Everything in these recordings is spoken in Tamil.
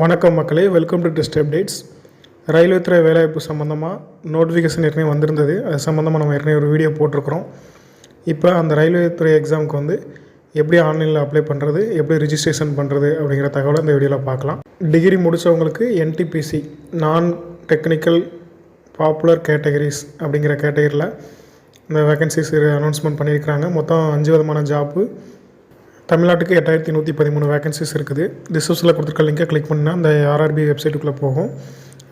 வணக்கம் மக்களே welcome to test updates railway துறை வேலைவாய்ப்பு சம்மந்தமாக நோட்டிஃபிகேஷன் ஏற்கனவே வந்திருந்தது. அது சம்மந்தமாக நம்ம ஏற்கனவே ஒரு வீடியோ போட்டிருக்கிறோம். இப்போ அந்த ரயில்வே துறை எக்ஸாமுக்கு வந்து எப்படி ஆன்லைனில் அப்ளை பண்ணுறது எப்படி ரிஜிஸ்ட்ரேஷன் பண்ணுறது அப்படிங்கிற தகவலை இந்த வீடியோவில் பார்க்கலாம். Degree முடித்தவங்களுக்கு NTPC non technical popular categories அப்படிங்கிற கேட்டகரியில் இந்த வேகன்சிஸ் அனௌன்ஸ்மெண்ட் பண்ணியிருக்கிறாங்க. மொத்தம் அஞ்சு விதமான ஜாப்பு தமிழ்நாட்டுக்கு எட்டாயிரத்தி நூற்றி பதிமூணு வேகன்சிஸ் இருக்குது. டிஸ்கிரிப்ஷனில் கொடுத்துருக்க லிங்கை கிளிக் பண்ணால் அந்த ஆர்ஆர்பி வெப்சைட்டுக்குள்ளே போகும்.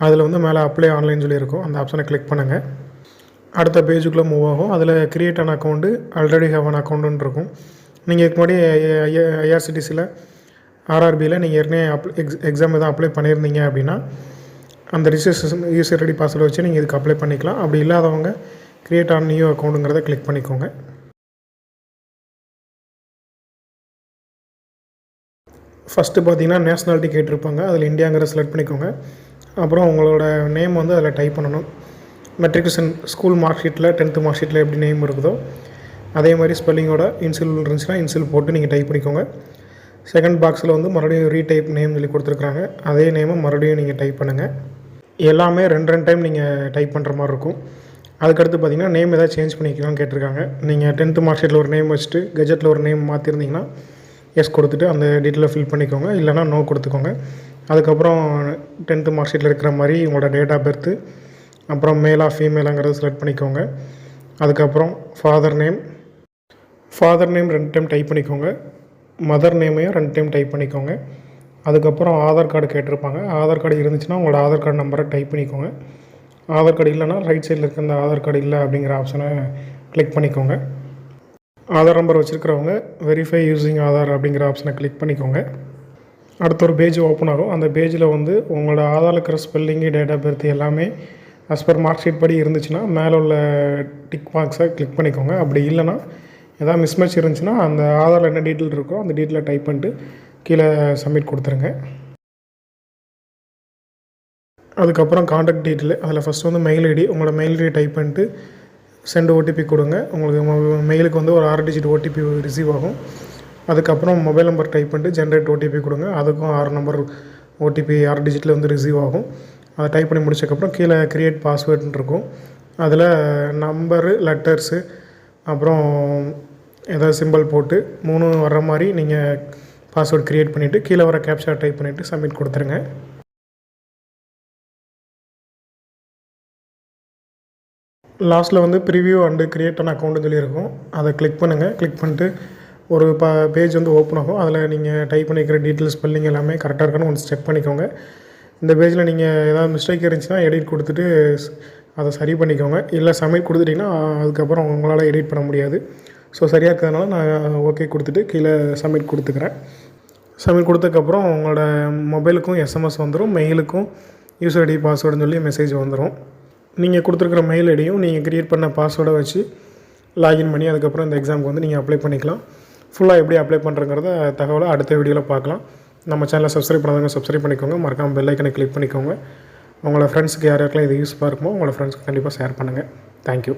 அதில் வந்து மேலே அப்ளை ஆன்லைன் சொல்லி இருக்கும் அந்த ஆப்ஷனை கிளிக் பண்ணுங்கள் அடுத்த பேஜுக்குள்ளே மூவ் ஆகும். அதில் create an account already have an அக்கௌண்ட்டுன்னு இருக்கும். நீங்கள் இதுக்கு முன்னாடி ஐஆர்சிடிசியில் ஆர்ஆர்பியில் நீங்கள் ஏற்கனவே அப் எக்ஸ் எக்ஸாம் எதுவும் அப்ளை பண்ணியிருந்தீங்க அப்படின்னா அந்த ரிஜிஸ்ட்ரேஷன் யூசர் ரெடி பாஸ்வேர்டு வச்சு நீங்கள் இதுக்கு அப்ளை பண்ணிக்கலாம். அப்படி இல்லாதவங்க க்ரியேட் ஆன் நியூ அக்கௌண்ட்டுங்கிறத கிளிக் பண்ணிக்கோங்க. ஃபஸ்ட்டு பார்த்தீங்கன்னா நேஷ்னாலிட்டி கேட்டிருப்பாங்க. அதில் இந்தியாங்கிற செலக்ட் பண்ணிக்கோங்க. அப்புறம் உங்களோட நேம் வந்து அதில் டைப் பண்ணணும். மெட்ரிகுலேஷன் ஸ்கூல் மார்க் ஷீட்டில் டென்த்து மார்க் ஷீட்டில் எப்படி நேம் இருக்குதோ அதே மாதிரி ஸ்பெல்லிங்கோட இன்சில் இருந்துச்சுன்னா இன்சில் போட்டு நீங்கள் டைப் பண்ணிக்கோங்க. செகண்ட் பாக்ஸில் வந்து மறுபடியும் ரீடைப் நேம் சொல்லி கொடுத்துருக்குறாங்க. அதே நேமை மறுபடியும் நீங்கள் டைப் பண்ணுங்கள் எல்லாமே ரெண்டு ரெண்டு டைம் நீங்கள் டைப் பண்ணுற மாதிரி இருக்கும். அதுக்கடுத்து பார்த்தீங்கன்னா நேம் ஏதாவது சேஞ்ச் பண்ணிக்கலாம்னு கேட்டிருக்காங்க. நீங்கள் டென்த்து மார்க் ஷீட்டில் ஒரு நேம் வச்சுட்டு கெஜெட்டில் ஒரு நேம் மாற்றிருந்தீங்கன்னா எஸ் கொடுத்துட்டு அந்த டீட்டெயிலை ஃபில் பண்ணிக்கோங்க. இல்லைனா நோ கொடுத்துக்கோங்க. அதுக்கப்புறம் டென்த்து மார்க் ஷீட்டில் இருக்கிற மாதிரி உங்களோட டேட் ஆஃப் பர்த்து அப்புறம் மேலா ஃபீமேலாங்கிறத செலக்ட் பண்ணிக்கோங்க. அதுக்கப்புறம் ஃபாதர் நேம் ஃபாதர் நேம் ரெண்டு டைம் டைப் பண்ணிக்கோங்க. மதர் நேமையும் ரெண்டு டைம் டைப் பண்ணிக்கோங்க. அதுக்கப்புறம் ஆதார் கார்டு கேட்டிருப்பாங்க. ஆதார் கார்டு இருந்துச்சுன்னா உங்களோட ஆதார் கார்டு நம்பரை டைப் பண்ணிக்கோங்க. ஆதார் கார்டு இல்லைன்னா ரைட் சைடில் இருக்க அந்த ஆதார் கார்டு இல்லை அப்படிங்கிற ஆப்ஷனை கிளிக் பண்ணிக்கோங்க. ஆதார் நம்பர் வச்சுருக்கிறவங்க வெரிஃபை யூஸிங் ஆதார் அப்படிங்கிற ஆப்ஷனை கிளிக் பண்ணிக்கோங்க. அடுத்த ஒரு பேஜ் ஓப்பன் ஆகும். அந்த பேஜில் வந்து உங்களோட ஆதாரில் இருக்கிற ஸ்பெல்லிங்கு டேட் ஆஃப் பர்த் எல்லாமே அஸ் பர் மார்க் ஷீட் படி இருந்துச்சுன்னா மேலே உள்ள டிக் பாக்ஸை கிளிக் பண்ணிக்கோங்க. அப்படி இல்லைன்னா எதாவது மிஸ்மேட்ச் இருந்துச்சுன்னா அந்த ஆதாரில் என்ன டீட்டெயில் இருக்கோ அந்த டீட்டெயிலை டைப் பண்ணிட்டு கீழே சப்மிட் கொடுத்துருங்க. அதுக்கப்புறம் காண்டாக்ட் டீட்டெயில் அதில் ஃபஸ்ட் வந்து மெயில் ஐடி உங்களோட மெயில் ஐடி டைப் பண்ணிட்டு சென்ட் ஓடிபி கொடுங்க. உங்களுக்கு மெயிலுக்கு வந்து ஒரு ஆறு டிஜிட் ஓடிபி ரிசீவ் ஆகும். அதுக்கப்புறம் மொபைல் நம்பர் டைப் பண்ணிட்டு ஜென்ரேட் ஓடிபி கொடுங்க. அதுக்கும் ஆறு நம்பர் ஓடிபி ஆறு டிஜிட்டில் வந்து ரிசீவ் ஆகும். அதை டைப் பண்ணி முடிச்சக்கப்புறம் கீழே க்ரியேட் பாஸ்வேர்டுன்னு இருக்கும். அதில் நம்பரு லெட்டர்ஸு அப்புறம் ஏதாவது சிம்பிள் போட்டு மூணு வர்ற மாதிரி நீங்கள் பாஸ்வேர்டு க்ரியேட் பண்ணிவிட்டு கீழே வர கேப்ஷா டைப் பண்ணிவிட்டு சப்மிட் கொடுத்துருங்க. லாஸ்ட்டில் வந்து ப்ரிவியூ அண்டு க்ரியேட் அன் அக்கௌண்ட்டுன்னு சொல்லி இருக்கும் அதை கிளிக் பண்ணுங்கள் கிளிக் பண்ணிட்டு ஒரு ப பேஜ் வந்து ஓப்பன் ஆகும். அதில் நீங்கள் டைப் பண்ணிக்கிற டீட்டெயில்ஸ் ஸ்பெல்லிங் எல்லாமே கரெக்டாக இருக்கான்னு ஒன்ஸ் செக் பண்ணிக்கோங்க. இந்த பேஜில் நீங்கள் ஏதாவது மிஸ்டேக் இருந்துச்சுன்னா எடிட் கொடுத்துட்டு அதை சரி பண்ணிக்கோங்க. இல்லை சப்மிட் கொடுத்துட்டிங்கன்னா அதுக்கப்புறம் உங்களால் எடிட் பண்ண முடியாது. ஸோ சரியாக இருக்கிறதுனால நான் ஓகே கொடுத்துட்டு கீழே சப்மிட் கொடுத்துக்கிறேன். சப்மிட் கொடுத்ததுக்கப்புறம் உங்களோட மொபைலுக்கும் எஸ்எம்எஸ் வந்துடும் மெயிலுக்கும் யூசர் ஐடி பாஸ்வேர்டுன்னு சொல்லி மெசேஜ் வந்துடும் நீங்கள் கொடுத்துருக்குற மெயில் ஐடியும் நீங்கள் க்ரியேட் பண்ண பாஸ்வேர்டை வச்சு லாகின் பண்ணி அதுக்கப்புறம் இந்த எக்ஸாமுக்கு வந்து நீங்கள் அப்ளை பண்ணிக்கலாம். ஃபுல்லாக எப்படி அப்ளை பண்ணுறங்கிறத தகவலை அடுத்த வீடியோவில் பார்க்கலாம். நம்ம சேனலை சப்ஸ்கிரைப் பண்ணாதவங்க சப்ஸ்கிரைப் பண்ணிக்கோங்க. மறக்காமல் பெல் ஐக்கனை கிளிக் பண்ணிக்கோங்க. உங்களோட ஃப்ரெண்ட்ஸுக்கு யார் யாருக்கெல்லாம் இது யூஸ்ஃபாக இருக்குமோ உங்களோட ஃப்ரெண்ட்ஸ்க்கு கண்டிப்பாக ஷேர் பண்ணுங்கள் தேங்க்யூ